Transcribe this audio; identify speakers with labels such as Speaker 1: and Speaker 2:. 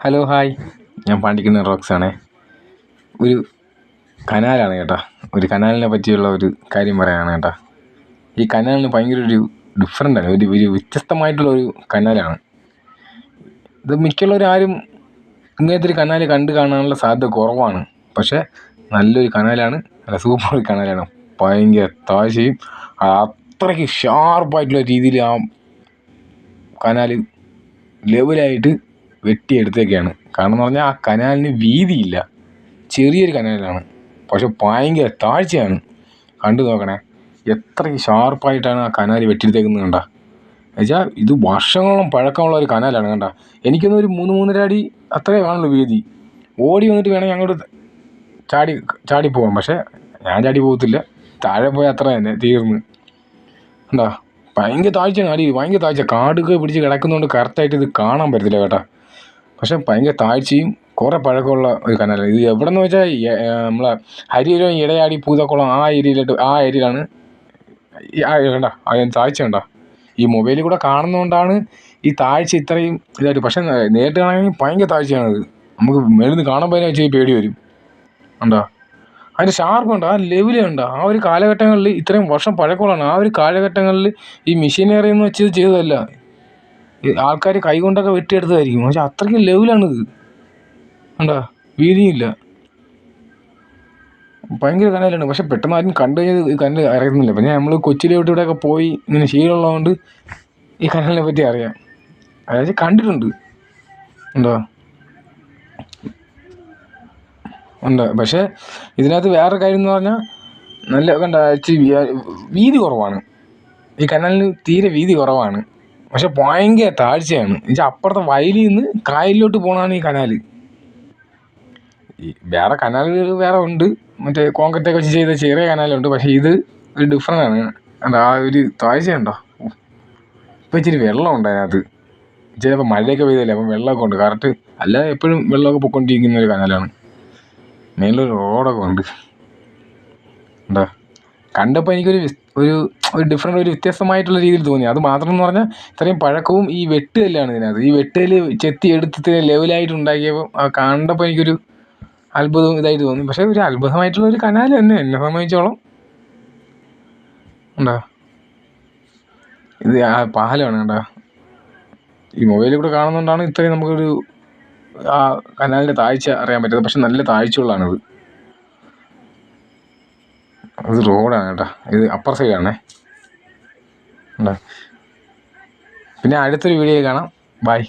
Speaker 1: Hello hi ഞാൻ പാണ്ടിക്കുന്ന rocks ആണേ ഒരു കനാലാണ് കേട്ടോ. ഒരു കനാലിനെ പറ്റിയുള്ള ഒരു കാര്യം പറയാനാണ് കേട്ടോ. ഈ കനാലിന് ഭയങ്കര ഒരു ഡിഫറെന്റാണ് ഒരു ഒരു വ്യത്യസ്തമായിട്ടുള്ള ഒരു കനാലാണ്. ഇത് മിക്കുള്ളവരാരും ഇങ്ങനത്തെ ഒരു കനാൽ കണ്ടു കാണാനുള്ള സാധ്യത കുറവാണ്. പക്ഷേ നല്ലൊരു കനാലാണ് നല്ല സൂപ്പർ കനാലാണ്. ഭയങ്കര താഴ്ചയും അത്രയ്ക്ക് ഷാർപ്പായിട്ടുള്ള രീതിയിൽ ആ കനാൽ ലെവലായിട്ട് വെട്ടിയെടുത്തേക്കാണ്. കാരണം എന്ന് പറഞ്ഞാൽ ആ കനാലിന് വീതിയില്ല. ചെറിയൊരു കനാലാണ്. പക്ഷെ ഭയങ്കര താഴ്ചയാണ് കണ്ടു നോക്കണേ. എത്രയ്ക്ക് ഷാർപ്പായിട്ടാണ് ആ കനാൽ വെട്ടിയെടുത്തേക്കുന്നത് കണ്ട. എന്നുവെച്ചാൽ ഇത് വർഷങ്ങളോളം പഴക്കമുള്ള ഒരു കനാലാണ് കണ്ട. എനിക്കൊന്നും ഒരു മൂന്ന് മൂന്നര അടി അത്രയേ കാണുള്ളൂ വീതി. ഓടി വന്നിട്ട് വേണമെങ്കിൽ അങ്ങോട്ട് ചാടി ചാടി പോകാം പക്ഷേ ഞാൻ ചാടി പോകത്തില്ല. താഴെ പോയാൽ അത്ര തന്നെ തീർന്ന്. എന്താ ഭയങ്കര താഴ്ചയാണ് അടി ഭയങ്കര താഴ്ച കാടൊക്കെ പിടിച്ച് കിടക്കുന്നതുകൊണ്ട് കറക്റ്റായിട്ട് ഇത് കാണാൻ പറ്റത്തില്ല കേട്ടോ. പക്ഷേ ഭയങ്കര താഴ്ചയും കുറേ പഴക്കമുള്ള ഒരു കനാലാണ്. ഇത് എവിടെ നിന്ന് വെച്ചാൽ നമ്മളെ ഹരിഹരം ഇടയാടി പൂതക്കുളം ആ ഏരിയയിലോട്ട് ആ ഏരിയയിലാണ്. ആ അതിന് താഴ്ച കണ്ട? ഈ മൊബൈലിൽ കൂടെ കാണുന്നതുകൊണ്ടാണ് ഈ താഴ്ച ഇത്രയും ഇതായിട്ട്. പക്ഷേ നേരിട്ട് കാണാൻ ഭയങ്കര താഴ്ചയാണത് നമുക്ക് മേളിൽ നിന്ന് കാണുമ്പോൾ അതിനെ വെച്ചാൽ പേടി വരും. ഉണ്ടോ അതിന്റെ ഷാർപ്പ് ഉണ്ട് ആ ലെവൽ ഉണ്ട് ആ ഒരു കാലഘട്ടങ്ങളിൽ ഇത്രയും വർഷം പഴക്കമുള്ളതാണ്. ആ ഒരു കാലഘട്ടങ്ങളിൽ ഈ മെഷീനറി എന്ന് വെച്ചത് ചെയ്തതല്ല. ആൾക്കാർ കൈകൊണ്ടൊക്കെ വെട്ടിയെടുത്തതായിരിക്കും. പക്ഷെ അത്രയ്ക്ക് ലെവലാണിത് കണ്ടാ? വീതിയില്ല. ഭയങ്കര കനാലാണ്. പക്ഷെ പെട്ടെന്ന് ആരും കണ്ടു കഴിഞ്ഞാൽ കനൽ അറിയുന്നില്ല. പിന്നെ നമ്മൾ കൊച്ചിയിലോട്ട് ഇവിടെയൊക്കെ പോയി ഇങ്ങനെ ശീലമുള്ളതുകൊണ്ട് ഈ കനാലിനെ പറ്റി അറിയാം. അതായത് കണ്ടിട്ടുണ്ട്. ഉണ്ടോ ഉണ്ട്. പക്ഷേ ഇതിനകത്ത് വേറെ കാര്യം എന്ന് പറഞ്ഞാൽ നല്ല കണ്ട വീതി കുറവാണ്. ഈ കനാലിന് തീരെ വീതി കുറവാണ്. പക്ഷെ ഭയങ്കര താഴ്ചയാണ്. എന്നുവെച്ചാൽ അപ്പുറത്തെ വയലിൽ നിന്ന് കായലിലോട്ട് പോകണതാണ് ഈ കനാൽ ഈ വേറെ കനാലുകൾ വേറെ ഉണ്ട്. മറ്റേ കോൺക്രീറ്റൊക്കെ വെച്ച് ചെയ്ത ചെറിയ കനാലുണ്ട്. പക്ഷേ ഇത് ഒരു ഡിഫറെന്റ് ആണ്. എന്താ ആ ഒരു താഴ്ചയുണ്ടോ? ഇപ്പം ഇച്ചിരി വെള്ളമുണ്ട് അതിനകത്ത്. ചിലപ്പോൾ മഴയൊക്കെ പെയ്തല്ലേ അപ്പം വെള്ളമൊക്കെ ഉണ്ട്. കറക്റ്റ് അല്ലാതെ എപ്പോഴും വെള്ളമൊക്കെ പൊയ്ക്കൊണ്ടിരിക്കുന്ന ഒരു കനാലാണ്. മേളിലൊരു റോഡൊക്കെ ഉണ്ട്. കണ്ടപ്പോൾ എനിക്കൊരു ഒരു ഒരു ഡിഫറെന്റ് ഒരു വ്യത്യസ്തമായിട്ടുള്ള രീതിയിൽ തോന്നി. അത് മാത്രം എന്ന് പറഞ്ഞാൽ ഇത്രയും പഴക്കവും ഈ വെട്ടുകല്ലാണ് ഇതിനകത്ത്. ഈ വെട്ടുകല്ല് ചെത്തി എടുത്ത് ലെവലായിട്ട് ഉണ്ടാക്കിയപ്പോൾ കണ്ടപ്പോൾ എനിക്കൊരു അത്ഭുതം ഇതായിട്ട് തോന്നി. പക്ഷേ ഒരു അത്ഭുതമായിട്ടുള്ള ഒരു കനാൽ തന്നെ എന്നെ സംബന്ധിച്ചോളം. ഉണ്ടോ ഇത് ആ പാലമാണ് കണ്ടോ? ഈ മൊബൈലിൽ കൂടെ കാണുന്നതുകൊണ്ടാണ് ഇത്രയും നമുക്കൊരു ആ കനാലിന്റെ താഴ്ച അറിയാൻ പറ്റുന്നത്. പക്ഷെ നല്ല താഴ്ചയുള്ളതാണിത്. അത് റോഡാണ് കേട്ടോ. ഇത് അപ്പർ സൈഡാണേ പിന്നെ അടുത്തൊരു വീഡിയോ കാണാം. ബൈ